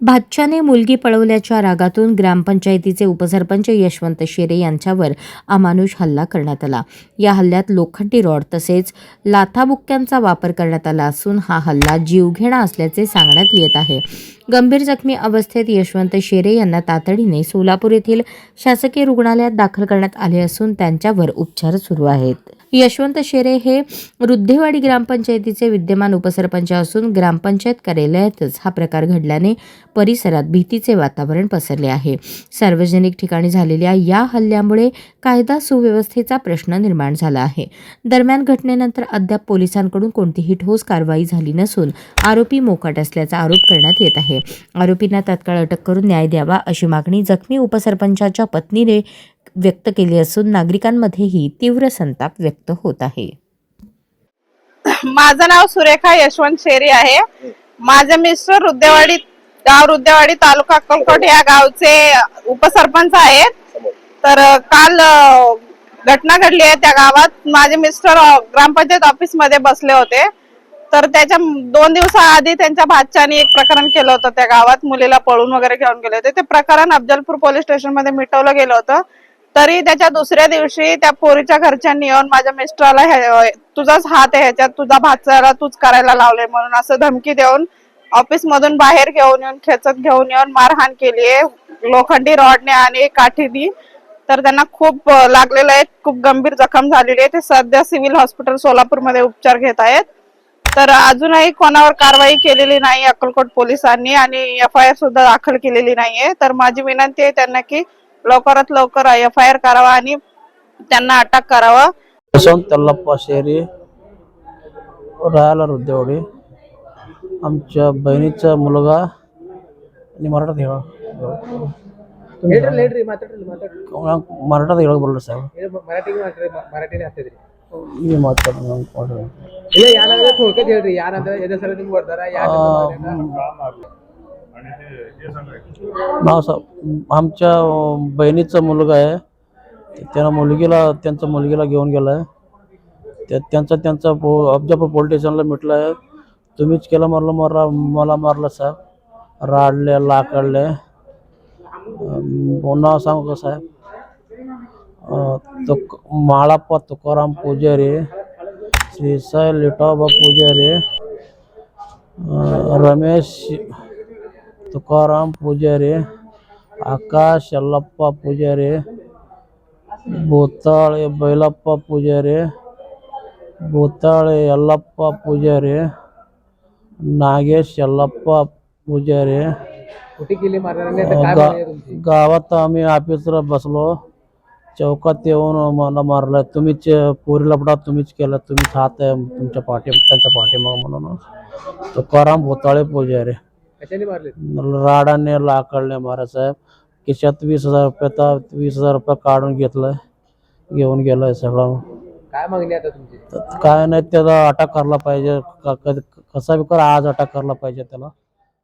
भातच्याने मुलगी पळवल्याच्या रागातून ग्रामपंचायतीचे उपसरपंच यशवंत शेरे यांच्यावर अमानुष हल्ला करण्यात आला. या हल्ल्यात लोखंडी रॉड तसेच लाथाबुक्क्यांचा वापर करण्यात आला असून हा हल्ला जीवघेणा असल्याचे सांगण्यात येत आहे. गंभीर जखमी अवस्थेत यशवंत शेरे यांना तातडीने सोलापूर येथील शासकीय रुग्णालयात दाखल करण्यात आले असून त्यांच्यावर उपचार सुरू आहेत. यशवंत शेरे हे वृद्धेवाडी ग्रामपंचायतीचे विद्यमान उपसरपंच असून ग्रामपंचायत कार्यालयातच हा प्रकार घडल्याने परिसरात भीतीचे वातावरण पसरले आहे. सार्वजनिक ठिकाणी झालेल्या या हल्ल्यामुळे कायदा सुव्यवस्थेचा प्रश्न निर्माण झाला आहे. दरम्यान घटनेनंतर अद्याप पोलिसांकडून कोणतीही ठोस कारवाई झाली नसून आरोपी मोकाट असल्याचा आरोप करण्यात येत आहे. आरोपींना तात्काळ अटक करून न्याय द्यावा अशी मागणी जखमी उपसरपंचाच्या पत्नीने व्यक्त केली असून नागरिकांमध्येही तीव्र संताप व्यक्त होत आहे. माझं नाव सुरेखा यशवंत शेरी आहे. माझे मिस्टर रुद्देवाडी गाव रुद्देवाडी तालुका अक्कलकोट या गावचे उपसरपंच आहेत. तर काल घटना घडली आहे त्या गावात. माझे मिस्टर ग्रामपंचायत ऑफिसमध्ये बसले होते. तर त्याच्या दोन दिवसाआधी त्यांच्या भाच्याने एक प्रकरण केलं होतं त्या गावात. मुलीला पळून वगैरे घेऊन गेले होते. ते प्रकरण अफजलपूर पोलीस स्टेशनमध्ये मिटवलं गेलं होतं. तरी त्याच्या दुसऱ्या दिवशी त्या पोरीच्या घरच्यांनी येऊन माझ्या मिस्टरला तुझाच हात आहे ह्याच्यात तुझा भाच्याला तूच करायला लावले म्हणून असं धमकी देऊन ऑफिस मधून बाहेर घेऊन येऊन खेचत घेऊन येऊन मारहाण केली आहे. लोखंडी रॉडने आणि काठीनी. तर त्यांना खूप लागलेलं आहे खूप गंभीर जखम झालेली आहे. ते सध्या सिव्हिल हॉस्पिटल सोलापूरमध्ये उपचार घेत आहेत. तर अजूनही कोणावर कारवाई केलेली नाही अक्कलकोट पोलिसांनी आणि एफ आय आर सुद्धा दाखल केलेली नाहीये. तर माझी विनंती आहे त्यांना की लवकरात लवकर एफ आय आर करावा आणि त्यांना अटक करावं यशवंत तल्लप्पा शेरी राहायला रुद्देवाडी आमच्या बहिणीचा मुलगा आणि मराठात हेळा ಹೇಳ್ರಿ ಹೇಳ್ರಿ ಮಾತಾಡ್ರಿ ಮಾತಾಡ್ರಿ ಮರಾಠದ ಹೇಳಕ್ ಬರಲ್ಲ ಸರ್ ಹೇಳಿ ಮರಾಠಿಗೆ ಮಾತಾಡ್ರಿ ಮರಾಠಿನೇ ಆಗ್ತದ್ರಿ ಈ ಮಾತಾಡ ಇಲ್ಲ ಯಾರಾದ್ರೆ ಥೋಡ್ಕತ್ ಹೇಳ್ರಿ ಯಾರಂದ್ರೆ ಎದೆ ಸಲ ನಿಮ್ಗೆ ಹೊಡ್ದಾರ ಯಾರ नाव सा आमच्या बहिणीचा मुलगा आहे. त्यांना मुलगीला त्यांचा मुलगीला घेऊन गेला आहे त्या त्यांचा त्यांचा पो अब्जापूर पोलीस स्टेशनला मिटला आहे तुम्हीच केलं मारलं मला मला मारलं साहेब. राडले लाकडले. पुन्हा नाव सांगू का साहेब? तुक माळाप्पा तुकाराम पुजारी श्रीसाई लिटाबा पुजारी रमेश तुकाराम पूजारी आकाश यल्लप्पा पूजारी भूताळे बैलप्पा पूजारी भूताळे यल्लप्पा पूजारी नागेश यल्लप्पा पूजारी गा- गावात आम्ही ऑफिसला बसलो. चौकात येऊन मला मारलं. तुम्हीच पोरीला पडा तुम्हीच केलं. तुम्हीच हात आहे तुमच्या पाठी त्यांच्या पाठीमाग म्हणून तुकाराम भूताळे पूजारी कशाने मारले राडाने लाकडले मारा साहेब. खिशात वीस हजार रुपये तर वीस हजार रुपये काढून घेतलंय. घेऊन गेलाय सगळं. काय मागणी आता तुमची? तर काय नाही त्याला अटक करायला पाहिजे. क- क- कसा बी करा आज अटक करायला पाहिजे त्याला.